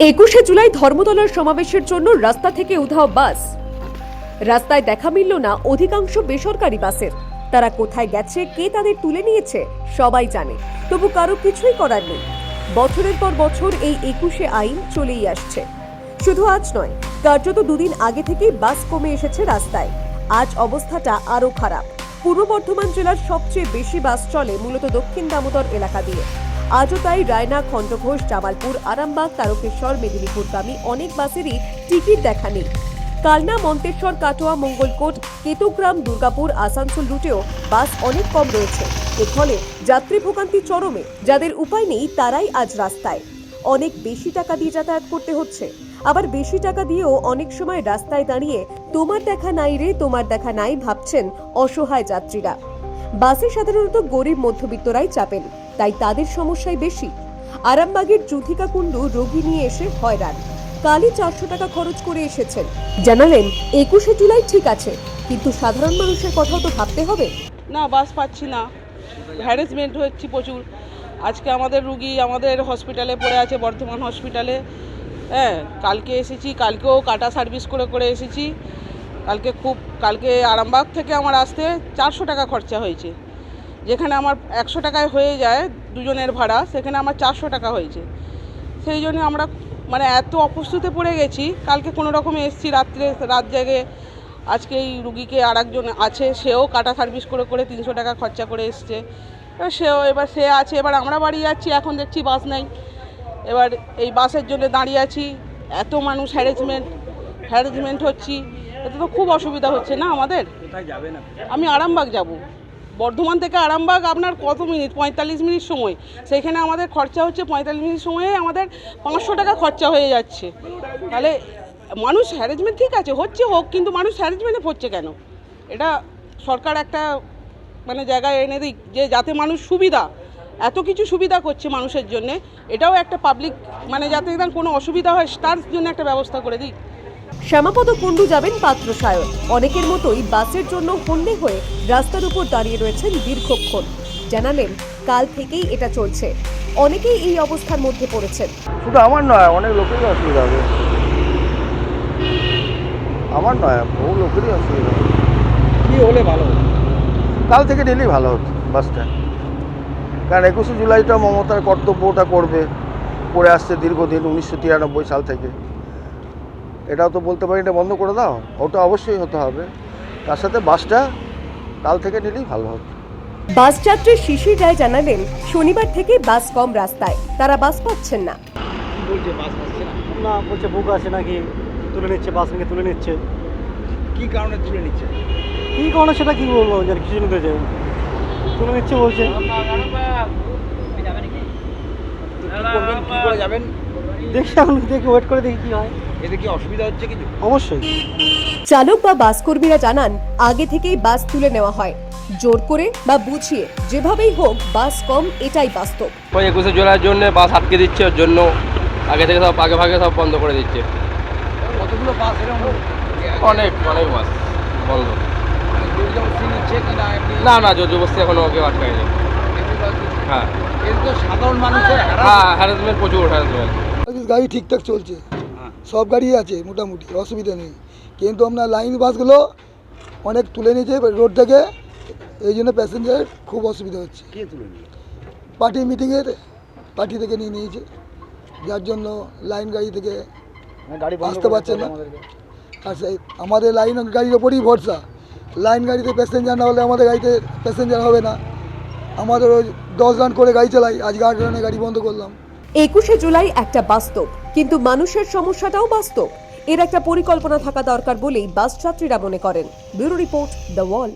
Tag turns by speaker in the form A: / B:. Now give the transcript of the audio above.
A: একুশে জুলাই ধর্মতলার সমাবেশের জন্য রাস্তা থেকে উধাও বাস। রাস্তায় দেখা মিলল না অধিকাংশ বেসরকারি বাসের। তারা কোথায় গেছে, কে তাদের তুলে নিয়েছে, সবাই জানে। তবু কারও কিছুই করার নেই। বছরের পর বছর এই একুশে আইন চলেই আসছে। শুধু আজ নয়, কার্যত দুদিন আগে থেকেই বাস কমে এসেছে রাস্তায়। আজ অবস্থাটা আরও খারাপ। পূর্ব বর্ধমান জেলার সবচেয়ে বেশি বাস চলে মূলত দক্ষিণ দামোদর এলাকা দিয়ে। আজও তাই রায়না খণ্ডঘোষ জামালপুর, আরামবাগ, তারকেশ্বর, মেদিনীপুরগামী অনেক বাসেরই টিকিট দেখা নেই। কালনা, মন্তেশ্বর, কাটোয়া, মঙ্গলকোট, কেতুগ্রাম, দুর্গাপুর, আসানসোল রুটেও বাস অনেক কম রয়েছে। এর ফলে যাত্রী ভোগান্তি চরমে, যাদের উপায় নেই তারাই আজ রাস্তায়। অনেক বেশি টাকা দিয়ে যাতায়াত করতে হচ্ছে। আবার বেশি টাকা দিয়েও অনেক সময় রাস্তায় দাঁড়িয়ে তোমার দেখা নাই রে, তোমার দেখা নাই ভাবছেন অসহায় যাত্রীরা। বাসে সাধারণত গরিব মধ্যবিত্তরাই চাপেন। তাই তাদের সমস্যাই বেশি। আরামবাগের যুথিকা কুণ্ডু রোগী নিয়ে এসে হয়রান। কালই চারশো টাকা খরচ করে এসেছেন। জানালেন, একুশে জুলাই ঠিক আছে, কিন্তু সাধারণ মানুষের কথাও তো ভাবতে হবে।
B: না, বাস পাচ্ছি না। হ্যারাসমেন্ট হচ্ছে প্রচুর। আজকে আমাদের রুগী আমাদের হসপিটালে পড়ে আছে, বর্ধমান হসপিটালে। হ্যাঁ কালকে এসেছি, কালকেও কাটা সার্ভিস করে করে এসেছি। কালকে খুব, কালকে আরামবাগ থেকে আমার আসতে চারশো টাকা খরচা হয়েছে। যেখানে আমার একশো টাকায় হয়ে যায় দুজনের ভাড়া সেখানে আমার চারশো টাকা হয়েছে। সেই জন্য আমরা মানে এত অপ্রস্তুতে পড়ে গেছি কালকে কোনো রকমে এসেছি রাত্রে রাত জেগে আজকে এই রুগীকে আর একজন আছে সেও কাটা সার্ভিস করে করে তিনশো টাকা খরচা করে এসছে। এবার সেও এবার সে আছে এবার আমরা বাড়ি যাচ্ছি এখন দেখছি বাস নাই। এবার এই বাসের জন্য দাঁড়িয়ে আছি এত মানুষ হ্যারেসমেন্ট হ্যারেসমেন্ট হচ্ছি এতে তো খুব অসুবিধা হচ্ছে না আমাদের? আমি আরামবাগ যাব। বর্ধমান থেকে আরামবাগ আপনার কত মিনিট? পঁয়তাল্লিশ মিনিট সময়। সেখানে আমাদের খরচা হচ্ছে পঁয়তাল্লিশ মিনিট সময়ে আমাদের পাঁচশো টাকা খরচা হয়ে যাচ্ছে। তাহলে মানুষ হ্যারেসমেন্ট ঠিক আছে, হচ্ছে হোক, কিন্তু মানুষ হ্যারেসমেন্টে পড়ছে কেন? এটা সরকার একটা মানে জায়গায় এনে দিক যে যাতে মানুষ সুবিধা, এত কিছু সুবিধা করছে মানুষের জন্য, এটাও একটা পাবলিক মানে যাতে কোনো অসুবিধা হয়, তার জন্য একটা ব্যবস্থা করে দিক।
A: শ্যামাপদ কুণ্ডু যাবেন পাত্র সায়ন অনেকের মতোই বাসের জন্য হন্যে হয়ে রাস্তার উপর দাঁড়িয়ে রয়েছেন দীর্ঘক্ষণ। জানালেন কাল থেকেই এটা চলছে। অনেকেই এই অবস্থার মধ্যে পড়েছেন।
C: শুধু আমার নয় অনেক লোকেরই অসুবিধা হবে। আমার নয় বহু লোকেরই অসুবিধা হবে।
D: কি হলে ভালো হতো?
C: কাল থেকে নিলেই ভালো হতো বাসটা কারণ একুশে জুলাইটা মমতার কর্তব্যটা করবে করে আসছে দীর্ঘদিন উনিশশো তিরানব্বই সাল থেকে। এটাও তো বলতে পারি এটা বন্ধ করে দাও। ওটা অবশ্যই হতে হবে। তার সাথে বাসটা কাল থেকে নিলেই ভালো হতো
A: বাস যাত্রী শিশির রায় জানালেন শনিবার থেকে বাস কম রাস্তায় তারা বাস পাচ্ছেন না।
D: বলছে বাস আসছে না?
E: না বলছে বুক আছে নাকি তুলে নিচ্ছে বাস থেকে তুলে নিচ্ছে।
D: কি কারণে তুলে নিচ্ছে?
E: কী কারণে সেটা কী বলব যার কিছু নিতে চাই। তুলে নিচ্ছে বলছে।
D: যাবেন?
E: দেখি এখন দেখি ওয়েট করে দেখি কী হয়।
D: এতে কি অসুবিধা হচ্ছে কিছু?
E: অবশ্যই।
A: চালক বা বাস কর্মীরা জানান আগে থেকেই বাস তুলে নেওয়া হয়। জোর করে বা বুঝিয়ে যেভাবেই হোক বাস কম এটাই বাস্তব।
F: ওই একুশে জুলাইয়ের জন্য বাস আটকে দিচ্ছে ওর জন্য আগে থেকে সব আগে ভাগে সব বন্ধ করে দিচ্ছে।
D: কতগুলো বাস এরকম?
F: অনেক অনেক বাস বন্ধ।
D: কি না?
F: না না জোর জবস্তি এখনও কেউ আটকায়নি। হ্যাঁ।
D: এর তো সাধারণ মানুষের
F: হ্যাঁ হ্যারাসমেন্ট প্রচুর হ্যারাসমেন্ট
G: গাড়ি ঠিকঠাক চলছে।
D: হ্যাঁ।
G: সব গাড়ি আছে মোটামুটি অসুবিধা নেই। কিন্তু আপনার লাইন বাসগুলো অনেক তুলে নিয়েছে রোড থেকে এই জন্য প্যাসেঞ্জারের খুব অসুবিধা হচ্ছে। পার্টি মিটিংয়ের পার্টি থেকে নিয়ে নিয়েছে। যার জন্য লাইন গাড়ি থেকে
E: মানে
G: আসতে পারছে না। আর সেই আমাদের লাইন গাড়ির ওপরই ভরসা। লাইন গাড়িতে প্যাসেঞ্জার না হলে আমাদের গাড়িতে প্যাসেঞ্জার হবে না। আমাদের ওই দশ রান করে গাড়ি চালাই আজকে আট রানে গাড়ি বন্ধ করলাম।
A: একুশে জুলাই একটা বাস্তব, কিন্তু মানুষের সমস্যাটাও বাস্তব। এর একটা পরিকল্পনা থাকা দরকার বলেই বাস যাত্রীরা মনে করেন। Bureau report the wall